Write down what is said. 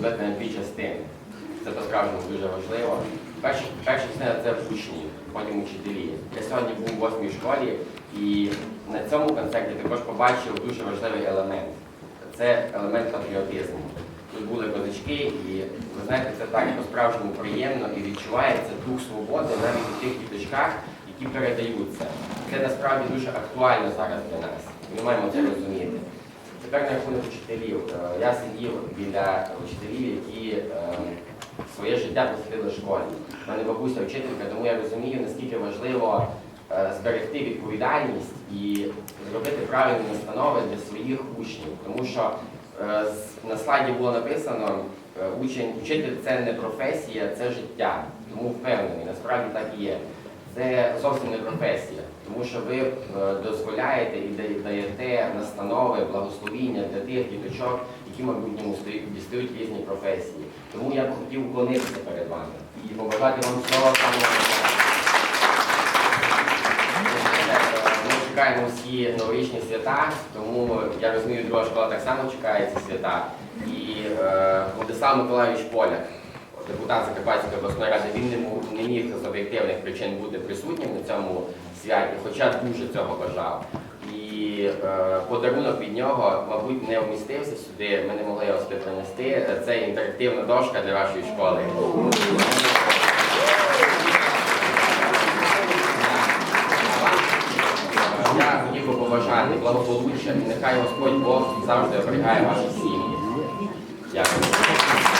поділити на дві частини. Це по-справжньому дуже важливо. Перша, перша частина це учні, потім учителі. Я сьогодні був у восьмій школі і на цьому концерті також побачив дуже важливий елемент. Це елемент патріотизму. Тут були козачки, і ви знаєте, це так по-справжньому приємно і відчувається дух свободи навіть у тих діточках, які передаються. Це насправді дуже актуально зараз для нас. Ми маємо це розуміти. Тепер рахунок вчителів. Я сидів біля вчителів, які своє життя присвятили школі. У мене бабуся вчителька, тому я розумію, наскільки важливо зберегти відповідальність і зробити правильні настанови для своїх учнів. Тому що е, на слайді було написано, е, учень, учитель це не професія, це життя. Тому впевнений, насправді так і є. Це зовсім не професія, тому що ви е, дозволяєте і даєте настанови, благословіння для тих діточок, які в майбутньому дістають різні професії. Тому я б хотів уклонитися перед вами і побажати вам самого. Ми чекаємо всі новорічні свята, тому я розумію, друга школа так само чекає ці свята. І е, Владислав Миколайович Поляк, депутат Закарпатської обласної ради, він не, мог- не міг з об'єктивних причин бути присутнім на цьому святі, хоча дуже цього бажав. І е, подарунок від нього, мабуть, не вмістився сюди, ми не могли його сюди принести. Це інтерактивна дошка для вашої школи. Я хотів би побажати благополуччя і нехай Господь Бог завжди оберігає ваші сім'ї. Дякую.